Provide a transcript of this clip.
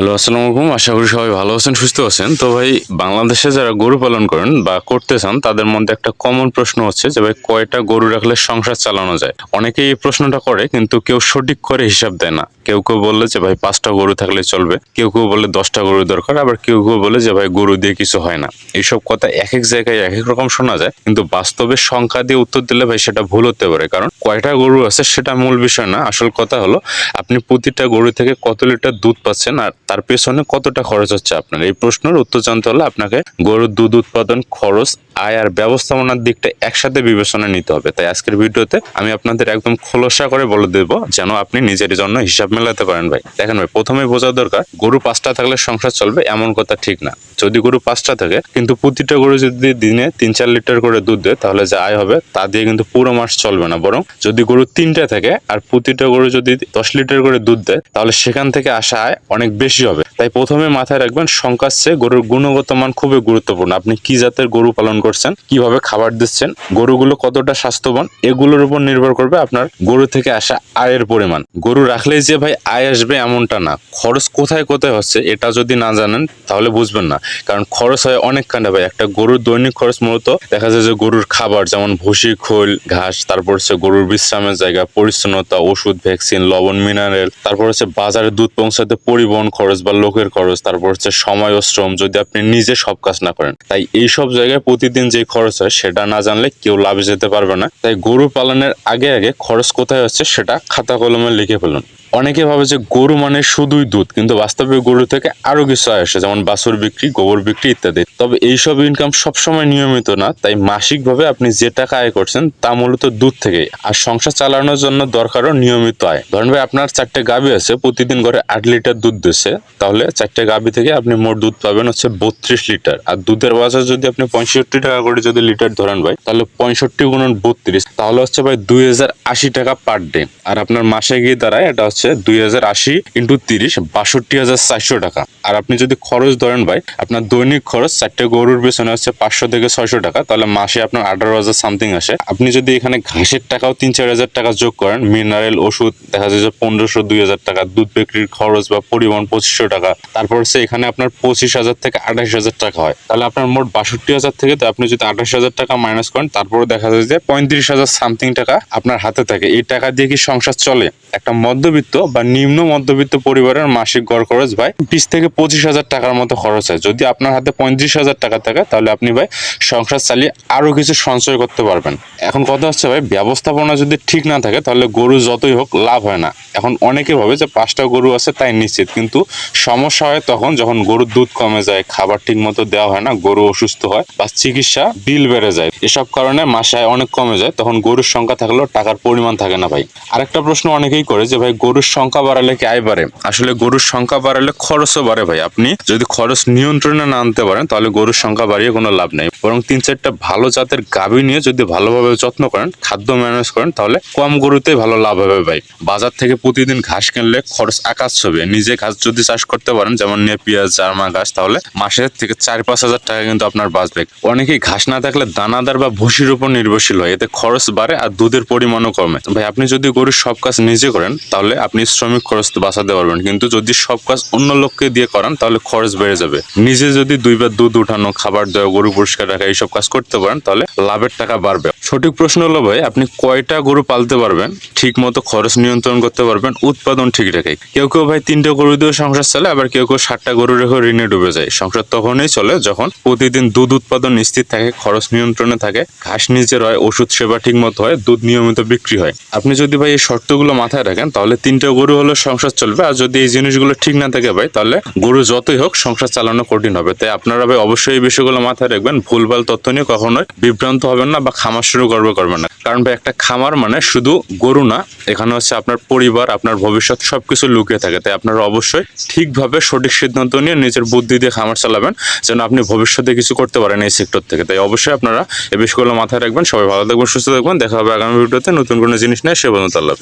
Hello, আসসালামু আলাইকুম। আশা করি সবাই ভালো আছেন, সুস্থ আছেন। তো ভাই, বাংলাদেশে যারা গরু পালন করেন বা করতে চান, তাদের মধ্যে একটা কমন প্রশ্ন হচ্ছে যে, ভাই, কয়টা গরু রাখলে সংসার চালানো যায়? অনেকেই এই প্রশ্নটা করে, কিন্তু কেউ সঠিক করে হিসাব দেয় না। কেউ কেউ বললে যে, ভাই, পাঁচটা গরু থাকলে চলবে। কেউ কেউ বলে দশটা গরু দরকার। আবার কেউ কেউ বলে যে, ভাই, গরু দিয়ে কিছু হয় না। এইসব কথা এক এক জায়গায় এক এক রকম শোনা যায়। কিন্তু বাস্তবে সংখ্যা দিয়ে উত্তর দিলে, ভাই, সেটা ভুল হতে পারে। কারণ কয়টা গরু আছে সেটা মূল বিষয় না। আসল কথা হলো, আপনি প্রতিটা গরু থেকে কত লিটার দুধ পাচ্ছেন আর তার পেছনে কতটা খরচ হচ্ছে আপনার? এই প্রশ্নের উত্তর জানতে হলে আপনাকে গরুর দুধ উৎপাদন খরচ আয় আর ব্যবস্থাপনার দিকটা একসাথে বিবেচনা নিতে হবে। তাই আজকের ভিডিওতে আমি আপনাদের একদম খোলসা করে বলে দেবো যেন আপনি নিজের জন্য হিসাব মেলাতে পারেন ভাই। দেখেন ভাই প্রথমে বোঝা দরকার, গরু পাঁচটা থাকলে সংসার চলবে এমন কথা ঠিক না। যদি গরু পাঁচটা থাকে, কিন্তু প্রতিটা গরু যদি দিনে তিন চার লিটার করে দুধ দেয়, তাহলে যে আয় হবে তা দিয়ে কিন্তু পুরো মাস চলবে না। বরং যদি গরু তিনটা থাকে আর প্রতিটা গরু যদি দশ লিটার করে দুধ দেয়, তাহলে সেখান থেকে আসা আয় অনেক বেশি হবে। তাই প্রথমে মাথায় রাখবেন সংখ্যার চেয়ে গরুর গুণগত মান খুবই গুরুত্বপূর্ণ। আপনি কি জাতের গরু পালন করছেন, কীভাবে খাবার দিচ্ছেন, গরুগুলো কতটা স্বাস্থ্যবান, এগুলোর উপর নির্ভর করবে আপনার গরু থেকে আসা আয়ের পরিমাণ। গরু রাখলেই যে ভাই আয় আসবে এমনটা না। খরচ কোথায় কোথায় হচ্ছে এটা যদি না জানেন, তাহলে বুঝবেন না। কারণ খরচ হয় অনেক কাণ্ডে ভাই। একটা গরুর দৈনিক খরচ মূলত দেখা যায় যে গরুর খাবার, যেমন ভুসি, খোল, ঘাস, তারপর হচ্ছে গরুর বিশ্রামের জায়গা, পরিচ্ছন্নতা, ওষুধ, ভ্যাকসিন, লবণ, মিনারেল, তারপর হচ্ছে বাজারে দুধ পৌঁছাতে পরিবহন খরচ বা লোকের খরচ, তারপর হচ্ছে সময় ও শ্রম যদি আপনি নিজে সব কাজ না করেন। তাই এই সব জায়গায় প্রতিদিন যে খরচ হয়, সেটা না জানলে কেউ লাভে যেতে পারবে না। তাই গরু পালনের আগে আগে খরচ কোথায় হচ্ছে, সেটা খাতা কলমে লিখে ফেলুন। অনেকে ভাবে যে গরু মানে শুধুই দুধ, কিন্তু বাস্তবে গরু থেকে আরও কিছু আয় আসে, যেমন বাছুর বিক্রি, গোবর বিক্রি ইত্যাদি। তবে এইসব ইনকাম সবসময় নিয়মিত না, তাই মাসিকভাবে আপনি যে টাকা আয় করছেন তা মূলত দুধ থেকেই। আর সংসার চালানোর জন্য দরকারও নিয়মিত আয়। ধরেন ভাই, আপনার চারটে গাভী আছে, প্রতিদিন ঘরে আট লিটার দুধ দিচ্ছে, তাহলে চারটে গাভী থেকে আপনি মোট দুধ পাবেন হচ্ছে বত্রিশ লিটার। আর দুধের বাজার যদি আপনি পঁয়ষট্টি টাকা করে যদি লিটার ধরেন ভাই, তাহলে পঁয়ষট্টি গুণন বত্রিশ, তাহলে হচ্ছে ভাই দুই হাজার আশি টাকা পার ডে। আর আপনার মাসে গিয়ে দাঁড়ায়, এটা হচ্ছে দুই হাজার আশি ইন্টু তিরিশ, বাষট্টি হাজার চারশো টাকা। আর আপনি যদি খরচ ধরেন ভাই, আপনার দৈনিক খরচ চারটে গরুর পেছনে হচ্ছে পাঁচশো থেকে ছয়শো টাকা, তাহলে মাসে আপনার আঠারো হাজার সামথিং আসে। আপনি যদি এখানে ঘাসের টাকাও তিন চার হাজার টাকা যোগ করেন মিনারেল ওষুধ, দেখা যায় যে পনেরোশো, দুই হাজার টাকা, দুধ বিক্রির খরচ বা পরিবহন পঁচিশশো টাকা, তারপর হচ্ছে এখানে আপনার পঁচিশ হাজার থেকে আঠাশ হাজার টাকা হয়। তাহলে আপনার মোট বাষট্টি হাজার থেকে আপনি যদি আঠাশ হাজার টাকা মাইনাস করেন, তারপরে দেখা যায় যে পঁয়ত্রিশ হাজার সামথিং টাকা আপনার হাতে থাকে। এই টাকা দিয়ে কি সংসার চলে? একটা মধ্যবিত্ত বা নিম্ন মধ্যবিত্ত পরিবারের মাসিক গড় খরচ ভাই বিশ থেকে পঁচিশ হাজার টাকার মতো খরচ হয়। যদি আপনার হাতে পঁয়ত্রিশ হাজার টাকা থাকে, তাহলে আপনি ভাই সংসার চালিয়ে আরও কিছু সঞ্চয় করতে পারবেন। এখন কথা হচ্ছে ভাই, ব্যবস্থাপনা যদি ঠিক না থাকে, তাহলে গরু যতই হোক লাভ হয় না। এখন অনেকে ভাবে যে পাঁচটা গরু আছে তাই নিশ্চিত, কিন্তু সমস্যা হয় তখন যখন গরুর দুধ কমে যায়, খাবার ঠিক মতো দেওয়া হয় না, গরু অসুস্থ হয় বা চিকিৎসা বিল বেড়ে যায়। এসব কারণে মাসে আয় অনেক কমে যায়, তখন গরুর সংখ্যা থাকলেও টাকার পরিমাণ থাকে না ভাই। আরেকটা প্রশ্ন অনেকেই করে যে ভাই গরুর সংখ্যা বাড়ালে কি আয় বাড়ে? আসলে গরুর সংখ্যা বাড়ালে খরচও বাড়ে ভাই। আপনি যদি খরচ নিয়ন্ত্রণে না আনতে পারেন, তাহলে গরুর সংখ্যা বাড়িয়ে কোনো লাভ নেই। বরং তিন চারটা ভালো জাতের গাভী নিয়ে যদি ভালোভাবে যত্ন করেন, খাদ্য ম্যানেজ করেন, তাহলে কম গরুতেই ভালো লাভ হবে ভাই। বাজার থেকে প্রতিদিন ঘাস কিনলে খরচ আকাশ ছবে। নিজে ঘাস যদি চাষ করতে পারেন, যেমন নেপিয়াজ জার্মা ঘাস, তাহলে মাসের থেকে চার পাঁচ হাজার টাকা কিন্তু আপনার বাঁচবে। অনেকেই ঘাস না থাকলে দানাদার বা ভুসির উপর নির্ভরশীল হয়। এতে খরচ বাড়ে আর দুধের পরিমাণও কমে। ভাই, আপনি যদি গরুর সব কাজ নিজে করেন, তাহলে আপনি শ্রমিক খরচ তো বাঁচাতে পারবেন, কিন্তু যদি সব কাজ অন্য লোককে দিয়ে করান, তাহলে খরচ বেড়ে যাবে। নিজে যদি দুইবার দুধ উঠানো, খাবার দেওয়া, গরু পরিষ্কার রাখা, এইসব কাজ করতে পারেন, তাহলে লাভের টাকা বাড়বে। সঠিক প্রশ্ন হলো ভাই, আপনি কয়টা গরু পালতে পারবেন ঠিক মতো খরচ নিয়ন্ত্রণ করতে পারবেন, উৎপাদন ঠিক রেখে। কেউ কেউ ভাই তিনটা গরু দিয়ে সংসার চলে, আবার কেউ কেউ ষাটটা গরু রেখে ঋণে ডুবে যায়। সংসার তখনই চলে যখন প্রতিদিন দুধ উৎপাদন স্থির থাকে, খরচ নিয়ন্ত্রণে থাকে, ঘাস নিজের হয়, ওষুধ সেবা ঠিক মতো হয়, দুধ নিয়মিত বিক্রি হয়। আপনি যদি ভাই এই শর্তগুলো মাথায় রাখেন, তাহলে তিনটা গরু হলে সংসার চলবে, আর যদি এই জিনিসগুলো ঠিক না থাকে ভাই, তাহলে গরু যতই হোক সংসার চালানো কঠিন হবে। তাই আপনারা ভাই অবশ্যই এই বিষয়গুলো মাথায় রাখবেন, ভুলভাল তথ্য নিয়ে কখনোই বিভ্রান্ত হবেন না বা খামার শুরু করবে করবেন না। কারণ ভাই একটা খামার মানে শুধু গরু না, এখানে হচ্ছে আপনার পরিবার, আপনার ভবিষ্যৎ সবকিছু লুকিয়ে থাকে। তাই আপনারা অবশ্যই ঠিকভাবে সঠিক সিদ্ধান্ত নিয়ে নিজের বুদ্ধি দিয়ে খামার চালাবেন, যেন আপনি ভবিষ্যতে কিছু করতে পারেন এই সেক্টর থেকে। তাই অবশ্যই আপনারা এই বিষয়গুলো মাথায় রাখবেন। সবাই ভালো থাকবেন, সুস্থ থাকবেন। দেখা হবে আগামী ভিডিওতে নতুন কোনো জিনিস নেই সে পর্যন্ত আল্লাহ